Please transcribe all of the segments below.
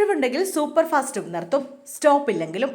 സീറ്റൊഴിവുണ്ടെങ്കിൽ super ഫാസ്റ്റും നിർത്തും. ഇല്ലെങ്കിലും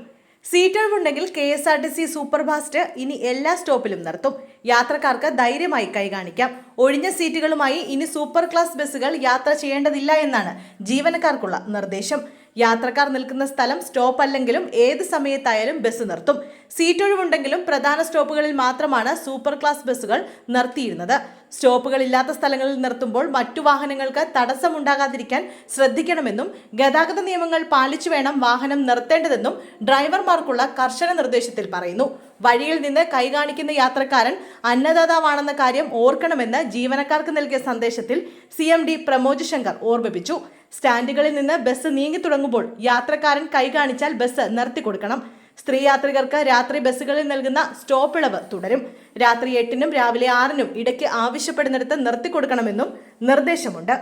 സീറ്റൊഴിവുണ്ടെങ്കിൽ K S R T C super fast ഇനി എല്ലാ സ്റ്റോപ്പിലും നിർത്തും. യാത്രക്കാർക്ക് ധൈര്യമായി കൈകാണിക്കാം ഒഴിഞ്ഞ സീറ്റുകളുമായി ഇനി സൂപ്പർ ക്ലാസ് ബസ്സുകൾ യാത്ര ചെയ്യേണ്ടതില്ല എന്നാണ് ജീവനക്കാർക്കുള്ള നിർദ്ദേശം. യാത്രക്കാർ നിൽക്കുന്ന സ്ഥലം സ്റ്റോപ്പ് അല്ലെങ്കിലും ഏത് സമയത്തായാലും ബസ് നിർത്തും. സീറ്റ് സീറ്റൊഴിവുണ്ടെങ്കിലും പ്രധാന സ്റ്റോപ്പുകളിൽ മാത്രമാണ് സൂപ്പർ ക്ലാസ് ബസ്സുകൾ നിർത്തിയിരുന്നത്. സ്റ്റോപ്പുകൾ ഇല്ലാത്ത സ്ഥലങ്ങളിൽ നിർത്തുമ്പോൾ മറ്റു വാഹനങ്ങൾക്ക് തടസ്സമുണ്ടാകാതിരിക്കാൻ ശ്രദ്ധിക്കണമെന്നും ഗതാഗത നിയമങ്ങൾ പാലിച്ചു വേണം വാഹനം നിർത്തേണ്ടതെന്നും ഡ്രൈവർമാർക്കുള്ള കർശന നിർദ്ദേശത്തിൽ പറയുന്നു. വഴിയിൽ നിന്ന് കൈകാണിക്കുന്ന യാത്രക്കാരൻ അന്നദാതാവാണെന്ന കാര്യം ഓർക്കണമെന്ന് ജീവനക്കാർക്ക് നൽകിയ സന്ദേശത്തിൽ C M D Pramod Shankar ഓർമ്മിപ്പിച്ചു. സ്റ്റാൻഡുകളിൽ നിന്ന് ബസ് നീങ്ങി തുടങ്ങുമ്പോൾ യാത്രക്കാരൻ കൈ കാണിച്ചാൽ ബസ് നിർത്തി കൊടുക്കണം സ്ത്രീ യാത്രികർക്ക് രാത്രി ബസ്സുകളിൽ നൽകുന്ന സ്റ്റോപ്പ് ഇളവ് തുടരും. രാത്രി എട്ടിനും രാവിലെ ആറിനും ഇടയ്ക്ക് ആവശ്യപ്പെടുന്നിടത്ത് നിർത്തി കൊടുക്കണമെന്നും നിർദ്ദേശമുണ്ട്.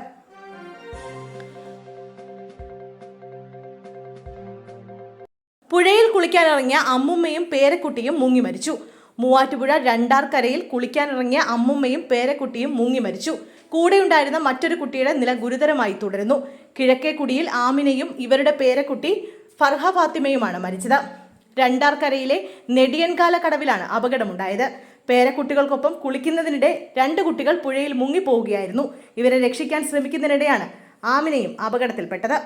പുഴയിൽ കുളിക്കാനിറങ്ങിയ അമ്മുമ്മയും പേരക്കുട്ടിയും മുങ്ങി മരിച്ചു. മൂവാറ്റുപുഴ രണ്ടാർക്കരയിൽ കുളിക്കാനിറങ്ങിയ അമ്മുമ്മയും പേരക്കുട്ടിയും മുങ്ങി മരിച്ചു. കൂടെയുണ്ടായിരുന്ന മറ്റൊരു കുട്ടിയുടെ നില ഗുരുതരമായി തുടരുന്നു. കിഴക്കേക്കുടിയിൽ ആമിനയും ഇവരുടെ പേരക്കുട്ടി ഫർഹ ഫാത്തിമയുമാണ് മരിച്ചത്. രണ്ടാർക്കരയിലെ നെടിയൻകാല കടവിലാണ് അപകടമുണ്ടായത്. പേരക്കുട്ടികൾക്കൊപ്പം കുളിക്കുന്നതിനിടെ രണ്ട് കുട്ടികൾ പുഴയിൽ മുങ്ങിപ്പോവുകയായിരുന്നു. ഇവരെ രക്ഷിക്കാൻ ശ്രമിക്കുന്നതിനിടെയാണ് ആമിനയും അപകടത്തിൽപ്പെട്ടത്.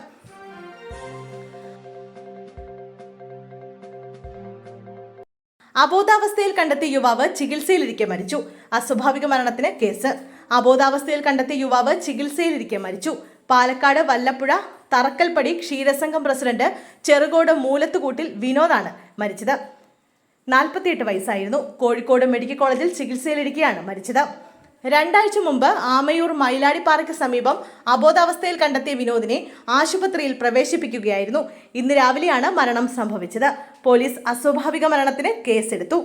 അബോധാവസ്ഥയിൽ കണ്ടെത്തിയ യുവാവ് ചികിത്സയിലിരിക്കെ മരിച്ചു. അസ്വാഭാവിക മരണത്തിന് കേസ്. അബോധാവസ്ഥയിൽ കണ്ടെത്തിയ യുവാവ് ചികിത്സയിലിരിക്കെ മരിച്ചു. പാലക്കാട് വല്ലപ്പുഴ തറക്കൽപ്പടി ക്ഷീരസംഘം പ്രസിഡന്റ് ചെറുകോട് മൂലത്തുകൂട്ടിൽ വിനോദാണ് മരിച്ചത്. നാൽപ്പത്തിയെട്ട് വയസ്സായിരുന്നു. കോഴിക്കോട് മെഡിക്കൽ കോളേജിൽ ചികിത്സയിലിരിക്കെയാണ് മരിച്ചത്. രണ്ടാഴ്ച മുമ്പ് ആമയൂർ മയിലാടിപ്പാറയ്ക്ക് സമീപം അബോധാവസ്ഥയിൽ കണ്ടെത്തിയ വിനോദിനെ ആശുപത്രിയിൽ പ്രവേശിപ്പിക്കുകയായിരുന്നു. ഇന്ന് രാവിലെയാണ് മരണം സംഭവിച്ചത്. പോലീസ് അസ്വാഭാവിക മരണത്തിന് കേസെടുത്തു.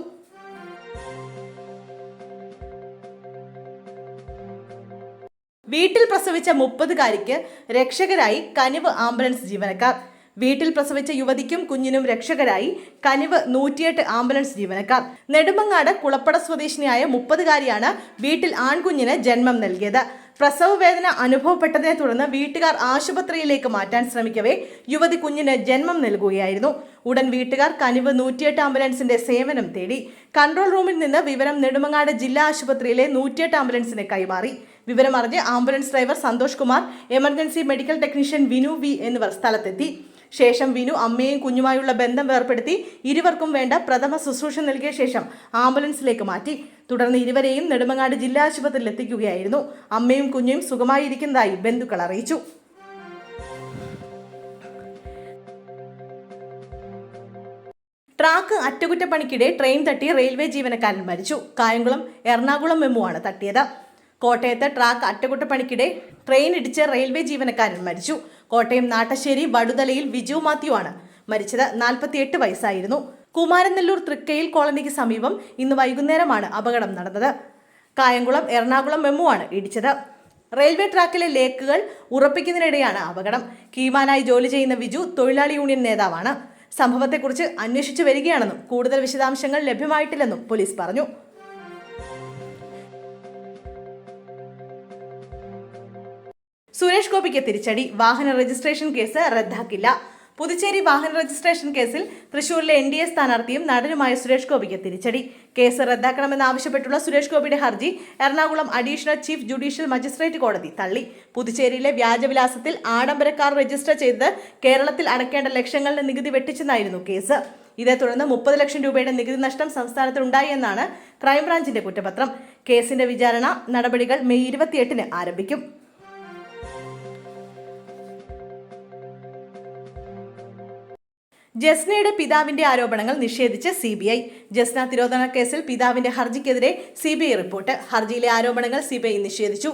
വീട്ടിൽ പ്രസവിച്ച മുപ്പതുകാരിക്ക് രക്ഷകരായി കനിവ് ആംബുലൻസ് ജീവനക്കാർ. വീട്ടിൽ പ്രസവിച്ച യുവതിക്കും കുഞ്ഞിനും രക്ഷകരായി കനിവ് നൂറ്റിയെട്ട് ആംബുലൻസ് ജീവനക്കാർ. നെടുമങ്ങാട് കുളപ്പട സ്വദേശിനിയായ മുപ്പതുകാരിയാണ് വീട്ടിൽ ആൺകുഞ്ഞിന് ജന്മം നൽകിയത്. പ്രസവ വേദന അനുഭവപ്പെട്ടതിനെ തുടർന്ന് വീട്ടുകാർ ആശുപത്രിയിലേക്ക് മാറ്റാൻ ശ്രമിക്കവേ യുവതി കുഞ്ഞിന് ജന്മം നൽകുകയായിരുന്നു. ഉടൻ വീട്ടുകാർ കനിവ് നൂറ്റിയെട്ട് ആംബുലൻസിന്റെ സേവനം തേടി. കൺട്രോൾ റൂമിൽ നിന്ന് വിവരം നെടുമങ്ങാട് ജില്ലാ ആശുപത്രിയിലെ നൂറ്റിയെട്ട് ആംബുലൻസിന് കൈമാറി. വിവരമറിഞ്ഞ് ambulance driver Santhosh Kumar emergency medical technician Vinu V എന്നിവർ സ്ഥലത്തെത്തി. ശേഷം വിനു അമ്മയും കുഞ്ഞുമായുള്ള ബന്ധം വേർപ്പെടുത്തി ഇരുവർക്കും വേണ്ട പ്രഥമ ശുശ്രൂഷ നൽകിയ ശേഷം ആംബുലൻസിലേക്ക് മാറ്റി. തുടർന്ന് ഇരുവരെയും നെടുമങ്ങാട് ജില്ലാ ആശുപത്രിയിൽ എത്തിക്കുകയായിരുന്നു. അമ്മയും കുഞ്ഞും സുഖമായിരിക്കുന്നതായി ബന്ധുക്കൾ അറിയിച്ചു. ട്രാക്ക് അറ്റകുറ്റപ്പണിക്കിടെ ട്രെയിൻ തട്ടി റെയിൽവേ ജീവനക്കാരൻ മരിച്ചു. കായംകുളം എറണാകുളം മെമുവാണ് തട്ടിയത്. കോട്ടയത്ത് ട്രാക്ക് അറ്റകുറ്റപ്പണിക്കിടെ ട്രെയിൻ ഇടിച്ച് റെയിൽവേ ജീവനക്കാരൻ മരിച്ചു. കോട്ടയം നാട്ടശ്ശേരി വടുതലയിൽ വിജു മാത്യു ആണ് മരിച്ചത്. നാൽപ്പത്തിയെട്ട് വയസ്സായിരുന്നു. കുമാരനെല്ലൂർ തൃക്കയിൽ കോളനിക്ക് സമീപം ഇന്ന് വൈകുന്നേരമാണ് അപകടം നടന്നത്. കായംകുളം എറണാകുളം മെമു ആണ് ഇടിച്ചത്. റെയിൽവേ ട്രാക്കിലെ ലേക്കുകൾ ഉറപ്പിക്കുന്നതിനിടെയാണ് അപകടം. കീമാനായി ജോലി ചെയ്യുന്ന വിജു തൊഴിലാളി യൂണിയൻ നേതാവാണ്. സംഭവത്തെക്കുറിച്ച് അന്വേഷിച്ചു വരികയാണെന്നും കൂടുതൽ വിശദാംശങ്ങൾ ലഭ്യമായിട്ടില്ലെന്നും പോലീസ് പറഞ്ഞു. സുരേഷ് ഗോപിക്ക് തിരിച്ചടി. വാഹന രജിസ്ട്രേഷൻ കേസ് റദ്ദാക്കില്ല. പുതുച്ചേരി വാഹന രജിസ്ട്രേഷൻ കേസിൽ തൃശൂരിലെ എൻ ഡി എ സ്ഥാനാർത്ഥിയും നടനുമായ സുരേഷ് ഗോപിക്ക് തിരിച്ചടി. കേസ് റദ്ദാക്കണമെന്നാവശ്യപ്പെട്ടുള്ള സുരേഷ് ഗോപിയുടെ ഹർജി Ernakulam additional chief judicial magistrate കോടതി തള്ളി. പുതുച്ചേരിയിലെ വ്യാജവിലാസത്തിൽ ആഡംബരക്കാർ രജിസ്റ്റർ ചെയ്ത് കേരളത്തിൽ അടയ്ക്കേണ്ട ലക്ഷങ്ങളുടെ നികുതി വെട്ടിച്ചെന്നായിരുന്നു കേസ്. ഇതേ തുടർന്ന് മുപ്പത് ലക്ഷം രൂപയുടെ നികുതി നഷ്ടം സംസ്ഥാനത്തിനുണ്ടായി എന്നാണ് ക്രൈംബ്രാഞ്ചിന്റെ കുറ്റപത്രം. കേസിന്റെ വിചാരണ നടപടികൾ മെയ് ഇരുപത്തിയെട്ടിന് ആരംഭിക്കും. ജസ്നയുടെ പിതാവിന്റെ ആരോപണങ്ങൾ നിഷേധിച്ച് സി ബി ഐ ജസ്ന തിരോധന കേസിൽ പിതാവിന്റെ ഹർജിക്കെതിരെ സി ബി ഐ റിപ്പോർട്ട്. ഹർജിയിലെ ആരോപണങ്ങൾ സി ബി ഐ നിഷേധിച്ചു.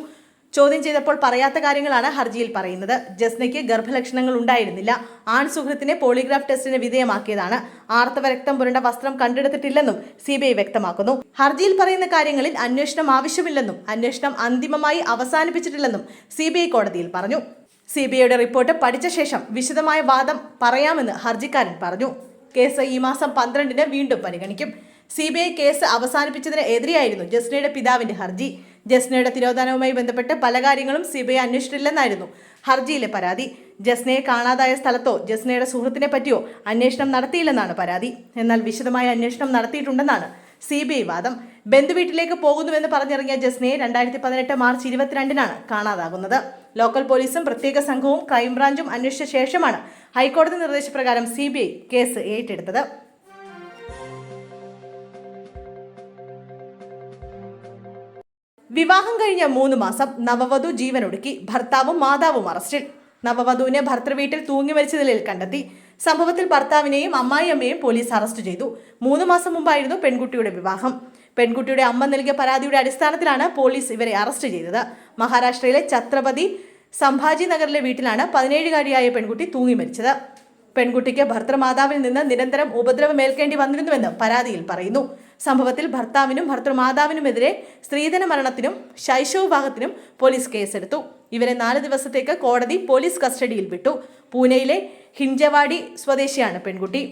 ചോദ്യം ചെയ്തപ്പോൾ പറയാത്ത കാര്യങ്ങളാണ് ഹർജിയിൽ പറയുന്നത്. ജസ്നയ്ക്ക് ഗർഭലക്ഷണങ്ങൾ ഉണ്ടായിരുന്നില്ല. ആൺ സുഹൃത്തിനെ പോളിഗ്രാഫ് ടെസ്റ്റിന് വിധേയമാക്കിയതാണ്. ആർത്തവ രക്തം പുരണ്ട വസ്ത്രം കണ്ടെടുത്തിട്ടില്ലെന്നും സി വ്യക്തമാക്കുന്നു. ഹർജിയിൽ പറയുന്ന കാര്യങ്ങളിൽ അന്വേഷണം ആവശ്യമില്ലെന്നും അന്വേഷണം അന്തിമമായി അവസാനിപ്പിച്ചിട്ടില്ലെന്നും സി കോടതിയിൽ പറഞ്ഞു. സി ബി ഐയുടെ റിപ്പോർട്ട് പഠിച്ച ശേഷം വിശദമായ വാദം പറയാമെന്ന് ഹർജിക്കാരൻ പറഞ്ഞു. കേസ് ഈ മാസം പന്ത്രണ്ടിന് വീണ്ടും പരിഗണിക്കും. സി കേസ് അവസാനിപ്പിച്ചതിന് എതിരെയായിരുന്നു ജസ്നയുടെ പിതാവിന്റെ ഹർജി. ജസ്നയുടെ തിരോധാനവുമായി ബന്ധപ്പെട്ട് പല കാര്യങ്ങളും സി ബി ഐ അന്വേഷിച്ചിട്ടില്ലെന്നായിരുന്നു ഹർജിയിലെ പരാതി. ജസ്നയെ കാണാതായ സ്ഥലത്തോ ജസ്നയുടെ സുഹൃത്തിനെ പറ്റിയോ അന്വേഷണം നടത്തിയില്ലെന്നാണ് പരാതി. എന്നാൽ വിശദമായ അന്വേഷണം നടത്തിയിട്ടുണ്ടെന്നാണ് സി ബി ഐ വാദം ബന്ധുവീട്ടിലേക്ക് പോകുന്നുവെന്ന് പറഞ്ഞിറങ്ങിയ ജസ്നയെ രണ്ടായിരത്തി പതിനെട്ട് മാർച്ച് ഇരുപത്തിരണ്ടിനാണ് കാണാതാകുന്നത്. ലോക്കൽ പോലീസും പ്രത്യേക സംഘവും ക്രൈംബ്രാഞ്ചും അന്വേഷിച്ച ശേഷമാണ് ഹൈക്കോടതി നിർദ്ദേശപ്രകാരം സി കേസ് ഏറ്റെടുത്തത്. വിവാഹം കഴിഞ്ഞ മൂന്ന് മാസം നവവധു ജീവനൊടുക്കി ഭർത്താവും മാതാവും അറസ്റ്റിൽ. നവവധുവിനെ ഭർത്തൃവീട്ടിൽ തൂങ്ങി മരിച്ച നിലയിൽ കണ്ടെത്തി. സംഭവത്തിൽ ഭർത്താവിനെയും അമ്മായിയമ്മയെയും പോലീസ് അറസ്റ്റ് ചെയ്തു. മൂന്ന് മാസം മുമ്പായിരുന്നു പെൺകുട്ടിയുടെ വിവാഹം. പെൺകുട്ടിയുടെ അമ്മ നൽകിയ പരാതിയുടെ അടിസ്ഥാനത്തിലാണ് പോലീസ് ഇവരെ അറസ്റ്റ് ചെയ്തത്. മഹാരാഷ്ട്രയിലെ ഛത്രപതി സംഭാജി നഗറിലെ വീട്ടിലാണ് പതിനേഴുകാരിയായ പെൺകുട്ടി തൂങ്ങി മരിച്ചത്. പെൺകുട്ടിക്ക് ഭർത്തൃമാതാവിൽ നിന്ന് നിരന്തരം ഉപദ്രവമേൽക്കേണ്ടി വന്നിരുന്നുവെന്ന് പരാതിയിൽ പറയുന്നു. സംഭവത്തിൽ ഭർത്താവിനും ഭർത്തൃമാതാവിനുമെതിരെ സ്ത്രീധന മരണത്തിനും ശൈശവവിവാഹത്തിനും പോലീസ് കേസെടുത്തു. ഇവരെ നാല് ദിവസത്തേക്ക് കോടതി പോലീസ് കസ്റ്റഡിയിൽ വിട്ടു. പൂനെയിലെ ഹിഞ്ചവാടി സ്വദേശിയാണ് പെൺകുട്ടി.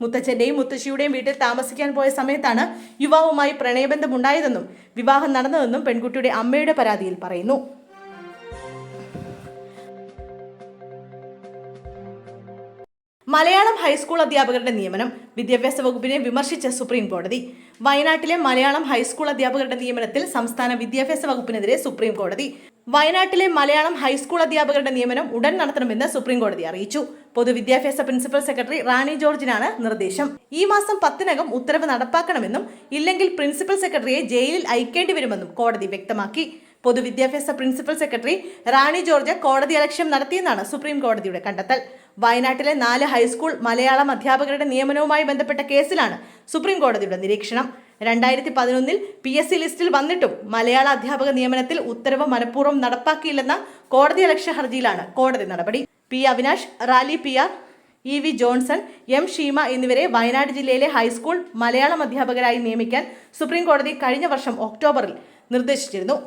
മുത്തച്ഛന്റെയും മുത്തശ്ശിയുടെയും വീട്ടിൽ താമസിക്കാൻ പോയ സമയത്താണ് യുവാവുമായി പ്രണയബന്ധമുണ്ടായതെന്നും വിവാഹം നടന്നതെന്നും പെൺകുട്ടിയുടെ അമ്മയുടെ പരാതിയിൽ പറയുന്നു. മലയാളം ഹൈസ്കൂൾ അധ്യാപകരുടെ നിയമനം വിദ്യാഭ്യാസ വകുപ്പിനെ വിമർശിച്ച സുപ്രീം കോടതി. വയനാട്ടിലെ മലയാളം ഹൈസ്കൂൾ അധ്യാപകരുടെ നിയമനത്തിൽ സംസ്ഥാന വിദ്യാഭ്യാസ വകുപ്പിനെതിരെ സുപ്രീം കോടതി. വയനാട്ടിലെ മലയാളം ഹൈസ്കൂൾ അധ്യാപകരുടെ നിയമനം ഉടൻ നടത്തണമെന്ന് സുപ്രീം കോടതി അറിയിച്ചു. പൊതുവിദ്യാഭ്യാസ പ്രിൻസിപ്പൽ സെക്രട്ടറി റാണി ജോർജിനാണ് നിർദ്ദേശം. ഈ മാസം പത്തിനകം ഉത്തരവ് നടപ്പാക്കണമെന്നും ഇല്ലെങ്കിൽ പ്രിൻസിപ്പൽ സെക്രട്ടറിയെ ജയിലിൽ അയക്കേണ്ടി വരുമെന്നും കോടതി വ്യക്തമാക്കി. പൊതുവിദ്യാഭ്യാസ പ്രിൻസിപ്പൽ സെക്രട്ടറി റാണി ജോർജ് കോടതി അലക്ഷ്യം നടത്തിയെന്നാണ് സുപ്രീം കോടതിയുടെ കണ്ടെത്തൽ. വയനാട്ടിലെ നാല് ഹൈസ്കൂൾ മലയാളം അധ്യാപകരുടെ നിയമനവുമായി ബന്ധപ്പെട്ട കേസിലാണ് സുപ്രീം കോടതിയുടെ നിരീക്ഷണം. രണ്ടായിരത്തി പതിനൊന്നിൽ പി എസ് സി ലിസ്റ്റിൽ വന്നിട്ടും മലയാള അധ്യാപക നിയമനത്തിൽ ഉത്തരവ് മനഃപൂർവം നടപ്പാക്കിയില്ലെന്ന കോടതിയലക്ഷ്യ ഹർജിയിലാണ് കോടതി നടപടി. P Avinash Rali P R E V Johnson M Sheema എന്നിവരെ വയനാട് ജില്ലയിലെ ഹൈസ്കൂൾ മലയാളം അധ്യാപകരായി നിയമിക്കാൻ സുപ്രീം കോടതി കഴിഞ്ഞ വർഷം ഒക്ടോബറിൽ നിർദ്ദേശിച്ചിരുന്നു.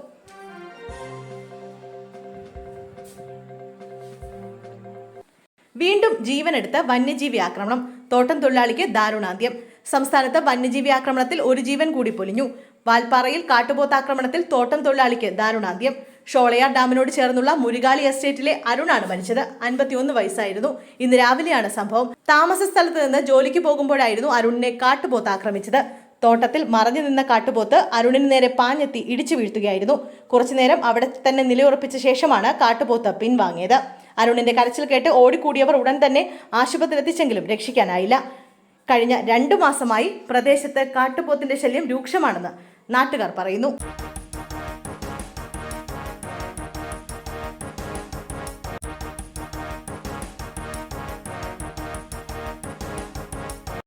വീണ്ടും ജീവനെടുത്ത വന്യജീവി ആക്രമണം. തോട്ടം തൊഴിലാളിക്ക് ദാരുണാന്ത്യം. സംസ്ഥാനത്ത് വന്യജീവി ആക്രമണത്തിൽ ഒരു ജീവൻ കൂടി പൊലിഞ്ഞു. വാൽപ്പാറയിൽ കാട്ടുപോത്താക്രമണത്തിൽ തോട്ടം തൊഴിലാളിക്ക് ദാരുണാന്ത്യം. ഷോളയാർ ഡാമിനോട് ചേർന്നുള്ള മുരുകാളി എസ്റ്റേറ്റിലെ അരുണാണ് മരിച്ചത്. അൻപത്തിയൊന്ന് വയസ്സായിരുന്നു. ഇന്ന് രാവിലെയാണ് സംഭവം. താമസ സ്ഥലത്ത് നിന്ന് ജോലിക്ക് പോകുമ്പോഴായിരുന്നു അരുണിനെ കാട്ടുപോത്ത് ആക്രമിച്ചത്. തോട്ടത്തിൽ മറഞ്ഞു നിന്ന കാട്ടുപോത്ത് അരുണിന് നേരെ പാഞ്ഞെത്തി ഇടിച്ചു വീഴ്ത്തുകയായിരുന്നു. കുറച്ചുനേരം അവിടെ തന്നെ നിലയുറപ്പിച്ച ശേഷമാണ് കാട്ടുപോത്ത് പിൻവാങ്ങിയത്. അരുണിന്റെ കരച്ചിൽ കേട്ട് ഓടിക്കൂടിയവർ ഉടൻ തന്നെ ആശുപത്രിയിൽ എത്തിച്ചെങ്കിലും രക്ഷിക്കാനായില്ല. കഴിഞ്ഞ രണ്ടു മാസമായി പ്രദേശത്ത് കാട്ടുപോത്തിന്റെ ശല്യം രൂക്ഷമാണെന്ന് നാട്ടുകാർ പറയുന്നു.